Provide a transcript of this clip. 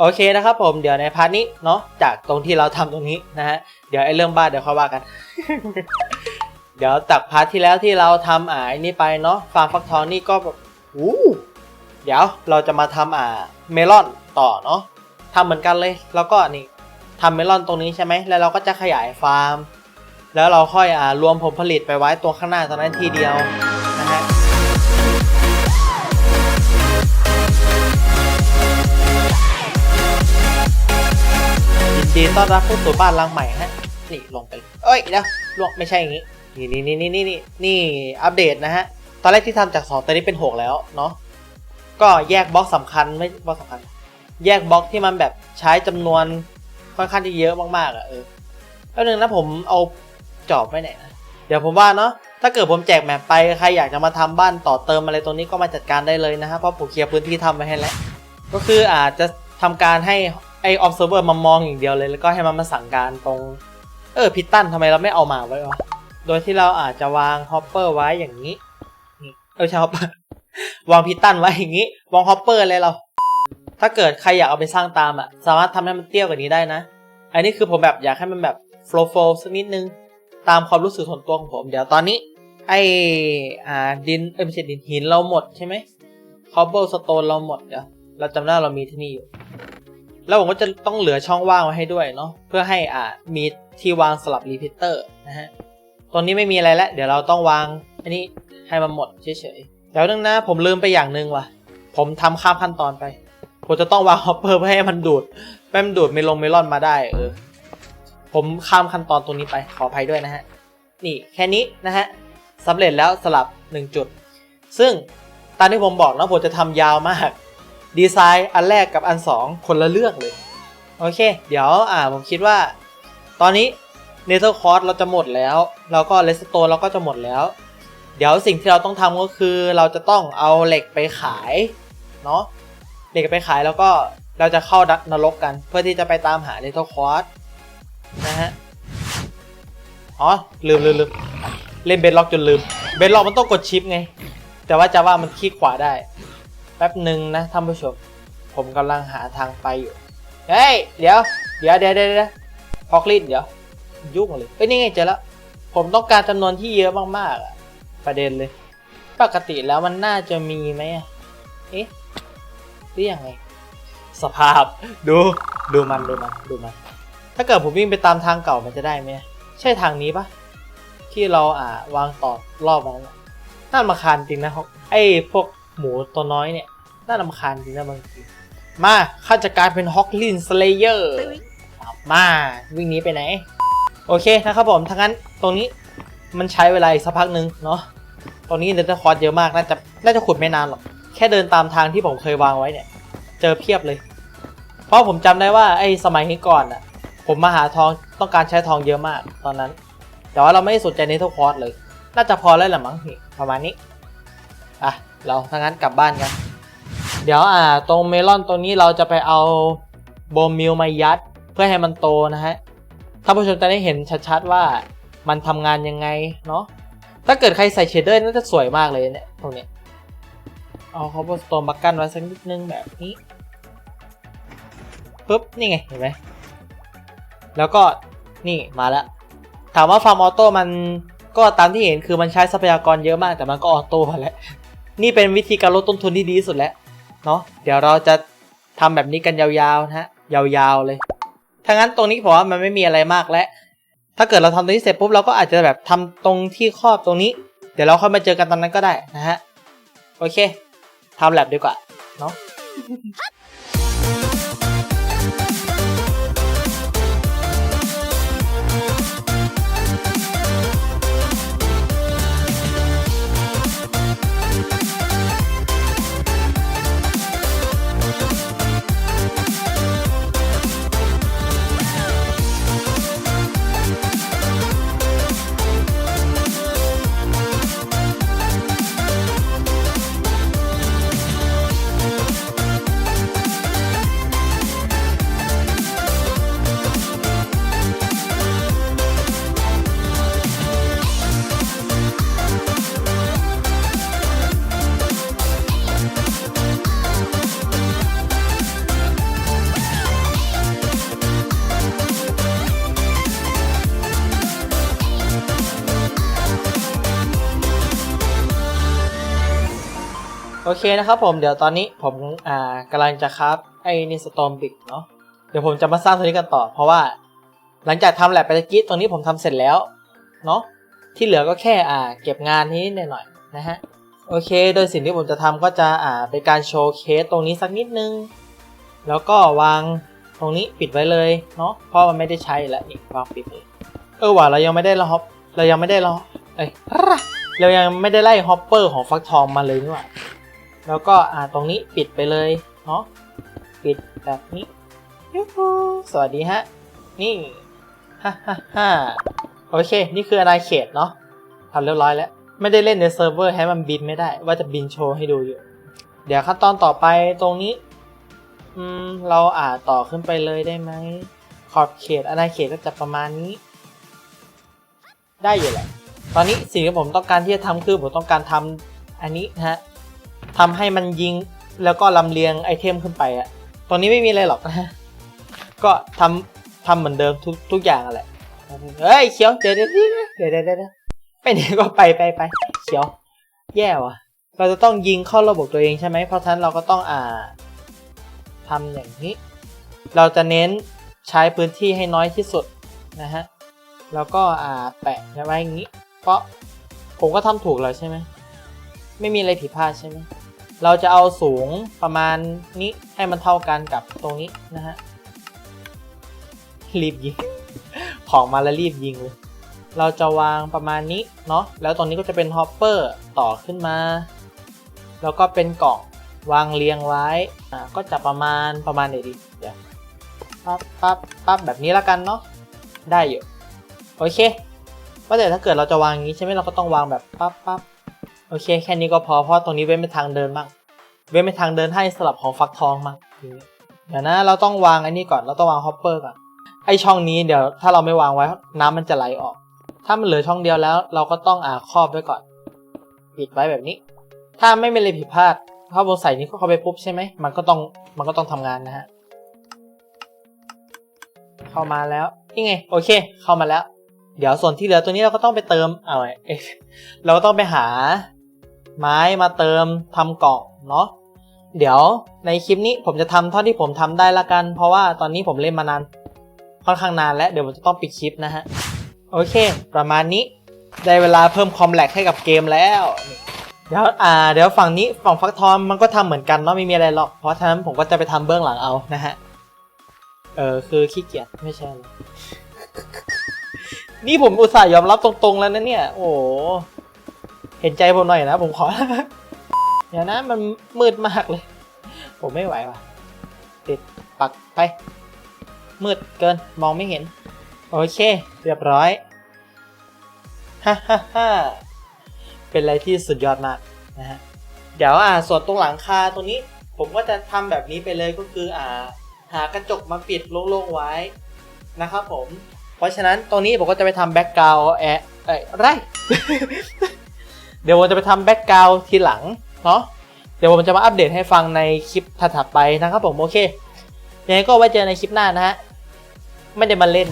โอเคนะครับผมเดี๋ยวในพาร์ทนี้เนาะจากตรงที่เราทำตรงนี้นะฮะเดี๋ยวไอ้เรื่องบ้านเดี๋ยวค่อยว่ากัน เดี๋ยวจากพาร์ทที่แล้วที่เราทำอ่าไอ้นี่ไปเนาะฟาร์มฟักทองนี่ก็แบบอู้เดี๋ยวเราจะมาทำอ่าเมลอนต่อเนาะทำเหมือนกันเลย แล้วก็นี่ทำเมลอนตรงนี้ใช่ไหมแล้วเราก็จะขยายฟาร์ม แล้วเราค่อยอ่ารวมผลผลิตไปไว้ตัวข้างหน้าตอนนั้นทีเดียว ดีต้อนรับผู้สู่บ้านหลังใหม่ฮะ นี่ลงไป เอ้ยเดี๋ยวลวงไม่ใช่อย่างงี้ นี่นี่นี่นี่นี่นี่อัปเดตนะฮะ ตอนแรกที่ทำจาก2ตอนนี้เป็น 6 แล้วเนาะ ก็แยกบล็อกสำคัญไม่บล็อกสำคัญ แยกบล็อกที่มันแบบใช้จำนวนค่อนข้างที่เยอะมากๆอะเออแล้วหนึ่งนะผมเอาจอบไว้ไหนนะเดี๋ยวผมว่าเนาะ ถ้าเกิดผมแจกแมปไปใครอยากจะมาทำบ้านต่อเติมอะไรตรงนี้ก็มาจัดการได้เลยนะฮะ เพราะผมเคลียร์พื้นที่ทำไว้ให้แล้ว ก็คืออาจจะทำการให้ ไอ observer มามองอย่างเดียวเลย แล้วก็ให้มันมาสั่งการตรง เออพิตตันทำไมเราไม่เอามาไว้วะโดยที่เราอาจจะวางฮอปเปอร์ไว้อย่างนี้เออใช่ฮอปเปอร์วางพิตตันไว้อย่างนี้ วางฮอปเปอร์เลยเรา ถ้าเกิดใครอยากเอาไปสร้างตามอะ สามารถทำให้มันเตี้ยกว่านี้ได้นะ อันนี้คือผมแบบอยากให้มันแบบ flow flow สักนิดนึง ตามความรู้สึกส่วนตัวของผม เดี๋ยวตอนนี้ ไออ่าดินเออไม่ใช่ดินหินเราหมดใช่ไหมคอบเบิลสโตนเราหมดเดี๋ยวเราจำได้เรามีที่นี่อยู่ แล้วผมก็จะต้องเหลือช่องว่างไว้ให้ด้วยเนาะเพื่อให้อ่ามีที่วางสลับรีพิเตอร์นะฮะตรงนี้ไม่มีอะไรแล้ว เดี๋ยวเราต้องวางอันนี้ให้มันหมดเฉยๆเดี๋ยวนึงนะ ผมลืมไปอย่างหนึ่งว่ะ ผมทำข้ามขั้นตอนไป ผมจะต้องวางฮอปเปอร์เพื่อให้มันดูดให้มดูดเมลงเมลอนมาได้เออผมข้ามขั้นตอนตรงนี้ไปขออภัยด้วยนะฮะนี่แค่นี้นะฮะสำเร็จแล้วสลับ 1 จุด ซึ่งตามที่ผมบอกนะผมจะทำยาวมาก ดีไซน์อันแรกกับอัน 2 คนละเรื่องเลย โอเค เดี๋ยวอ่าผมคิดว่า ตอนนี้เนเธอร์คอร์สเราจะหมดแล้ว แล้วก็เลสโตเราก็จะหมดแล้ว เดี๋ยวสิ่งที่เราต้องทำก็คือเราจะต้องเอาเหล็กไปขายเนาะเหล็กไปขายแล้วก็เราจะเข้าดักนรกกัน เพื่อที่จะไปตามหาเนเธอร์คอร์สนะฮะอ๋อลืมลืมลืมเล่นเบนล็อกจนลืมเบนล็อกมันต้องกดชิปไง แต่ว่าจะว่ามันคลิกขวาได้ แป๊บหนึ่งนะท่านผู้ชม ผมกำลังหาทางไปอยู่ เฮ้ย เดี๋ยว เดี๋ยวเดี๋ยวเดี๋ยวฮอกลินเดี๋ยว ยุ่งเลยเอ้ยนี่ไงเจอแล้ว ผมต้องการจำนวนที่เยอะมากๆอะประเด็นเลย ปกติแล้วมันน่าจะมีไหมเอ๊ะหรือยังไง สภาพ ดู ดูมัน ดูมัน ดูมัน ถ้าเกิดผมวิ่งไปตามทางเก่ามันจะได้ไหม ใช่ทางนี้ปะที่เราอ่าวางต่อรอบนั้นน่ะน่าคาญจริงนะไอ้พวก หมูตัวน้อยเนี่ย น่ารำคาญจริงนะบางทีมาข้าจะกลายเป็นฮอกลินสเลเยอร์มาวิ่งนี้ไปไหน โอเคนะครับผมทั้างนั้นตรงนี้มันใช้เวลาอีกสักพักหนึ่งเนาะตรงนี้เดนเตอร์คอร์สเยอะมาก น่าจะน่าจะขุดไม่นานหรอก แค่เดินตามทางที่ผมเคยวางไว้เนี่ย เจอเพียบเลย เพราะผมจำได้ว่าไอ้สมัยนี้ก่อนอะผมมาหาทองต้องการใช้ทองเยอะมากตอนนั้น แต่ว่าเราไม่สนใจในทุกคอร์สเลย น่าจะพอแล้วแหละมั้งประมาณนี้ เราถ้างั้นกลับบ้านกัน เดี๋ยวอ่าตรงเมลอนตรงนี้เราจะไปเอาโบมิลมายัดเพื่อให้มันโตนะฮะท่านผู้ชมจะได้เห็นชัดๆว่ามันทำงานยังไงเนาะถ้าเกิดใครใส่เชดเดอร์น่าจะสวยมากเลยเนี่ยตรงนี้เอาคอ b บสโตนมากั้นไว้สักนิดนึงแบบนี้ปุ๊บนี่ไงเห็นไหมแล้วก็นี่มาแล้ว ถามว่าฟาร์มออโต้มันก็ตามที่เห็นคือมันใช้ทรัพยากรเยอะมากแต่มันก็ออโต้มาแล้ว นี่เป็นวิธีการลดต้นทุนที่ดีสุดแล้วเนาะเดี๋ยวเราจะทำแบบนี้กันยาวๆนะฮะยาวๆเลย ถ้างั้นตรงนี้ผมว่ามันไม่มีอะไรมากแล้ว ถ้าเกิดเราทำตรงนี้เสร็จปุ๊บเราก็อาจจะแบบทำตรงที่ครอบตรงนี้ เดี๋ยวเราค่อยมาเจอกันตอนนั้นก็ได้นะฮะ โอเคทำแลบดีกว่าเนาะ โอเคนะครับผมเดี๋ยวตอนนี้ผมอ่ากำลังจะครับไอ้นี่สตอมบิกเนาะเดี๋ยวผมจะมาสร้างตัวนี้กันต่อ เพราะว่าหลังจากทำแลบไปตะกี้ตรงนี้ผมทำเสร็จแล้วเนาะที่เหลือก็แค่อ่าเก็บงานนี้หน่อยๆนะฮะโอเค โดยสิ่งที่ผมจะทำก็จะอ่าเป็นการโชว์เคสตรงนี้สักนิดนึง แล้วก็วางตรงนี้ปิดไว้เลยเนาะเพราะมันไม่ได้ใช้แล้วนี่วางปิดเลยเออว่ะเรายังไม่ได้ละฮอปเรายังไม่ได้ละเอ้ยเรายังไม่ได้ไล่ฮอปเปอร์ของฟักทองมาเลยนี่หว่า แล้วก็อ่าตรงนี้ปิดไปเลยเนาะปิดแบบนี้ยูฮูสวัสดีฮะ นี่ฮ่าฮ่าฮ่าโอเค นี่คืออาณาเขตเนาะทำเรียบร้อยแล้ว ไม่ได้เล่นในเซิร์ฟเวอร์ให้มันบินไม่ได้ ว่าจะบินโชว์ให้ดูอยู่ เดี๋ยวขั้นตอนต่อไปตรงนี้ อืม เราอ่าต่อขึ้นไปเลยได้ไหม ขอบเขตอาณาเขตก็จะประมาณนี้ ได้อยู่แหละ ตอนนี้สิ่งที่ผมต้องการที่จะทำคือผมต้องการทำอันนี้ฮะ ทำให้มันยิงแล้วก็ลำเลียงไอเทมขึ้นไปอะตอนนี้ไม่มีอะไรหรอกนะก็ทำทำเหมือนเดิมทุกทุกอย่างอะแหละเฮ้ยเขียวเดี๋ยวเดี๋ยวเดี๋ยวเดี๋ยวเดี๋ยวไปไหนก็ไปไปไปเขียว แย่ว่ะ เราจะต้องยิงเข้าระบบตัวเองใช่ไหมเพราะฉะนั้นเราก็ต้องอ่าทำอย่างนี้ เราจะเน้นใช้พื้นที่ให้น้อยที่สุดนะฮะแล้วก็อ่าแปะไว้อย่างนี้ เพราะผมก็ทำถูกแล้วใช่ไหมไม่มีอะไรผิดพลาดใช่ไหม เราจะเอาสูงประมาณนี้ให้มันเท่ากันกับตรงนี้นะฮะ รีบยิง ของมาแล้วรีบยิงเลย เราจะวางประมาณนี้เนาะ แล้วตรงนี้ก็จะเป็นฮอปเปอร์ต่อขึ้นมา แล้วก็เป็นกล่องวางเรียงไว้ อ่า ก็จะประมาณประมาณไหนดี เดี๋ยว ปั๊บปั๊บปั๊บแบบนี้แล้วกันเนาะ ได้อยู่ โอเคว่าแต่ถ้าเกิดเราจะวางอย่างนี้ใช่ไหมเราก็ต้องวางแบบปั๊บปั๊บ โอเค แค่นี้ก็พอเพราะตรงนี้เว้นเป็นทางเดินบ้างเว้นเป็นทางเดินให้สลับของฟักทองมาเดี๋ยวนะเราต้องวางไอ้นี่ก่อนเราต้องวางฮอปเปอร์ก่อนไอช่องนี้เดี๋ยวถ้าเราไม่วางไว้น้ำมันจะไหลออก ถ้ามันเหลือช่องเดียวแล้ว เราก็ต้องอ่าครอบไว้ก่อน ปิดไว้แบบนี้ ถ้าไม่มีอะไรผิดพลาดถ้าโบใส่นี้เข้าไปปุ๊บใช่ไหมมันก็ต้องมันก็ต้องทำงานนะฮะเข้ามาแล้วนี่ไงโอเค เข้ามาแล้ว เดี๋ยวส่วนที่เหลือตัวนี้เราก็ต้องไปเติมเอาไว้เอ๊ะเราก็ต้องไปหา ไม้มาเติมทำกล่องเนาะเดี๋ยวในคลิปนี้ผมจะทำเท่าที่ผมทำได้ละกัน เพราะว่าตอนนี้ผมเล่นมานานค่อนข้างนานแล้วเดี๋ยวผมจะต้องปิดคลิปนะฮะโอเค ประมาณนี้ได้เวลาเพิ่มคอมแลกให้กับเกมแล้วเดี๋ยวอ่าเดี๋ยวฝั่งนี้ฝั่งฟักทองมันก็ทำเหมือนกันเนาะไม่มีอะไรหรอกเพราะฉะนั้นผมก็จะไปทำเบื้องหลังเอานะฮะเออคือขี้เกียจไม่ใช่ นี่ผมอุตส่าห์ยอมรับตรงๆแล้วนะเนี่ย โอ้ เห็นใจผมหน่อยนะ ผมขอเดี๋ยวนะมันมืดมากเลย ผมไม่ไหวว่ะ ติดปักไป มืดเกินมองไม่เห็น โอเค เรียบร้อยฮ่าฮ่าฮ่าเป็นอะไรที่สุดยอดมากนะฮะเดี๋ยวอ่าส่วนตรงหลังคาตรงนี้ ผมก็จะทำแบบนี้ไปเลยก็คืออ่า หากระจกมาปิดโล่งๆไว้นะครับผม เพราะฉะนั้นตรงนี้ผมก็จะไปทำแบ็กกราวแอะเอ้ยไร ดี๋ยวผมจะไปทำแบ็กกราวทีหลังเนาะเดี๋ยวผมจะมาอัปเดตให้ฟังในคลิปถัดๆไปนะครับผมโอเคยังไงก็ไว้เจอในคลิปหน้านะฮะไม่ได้มาเล่น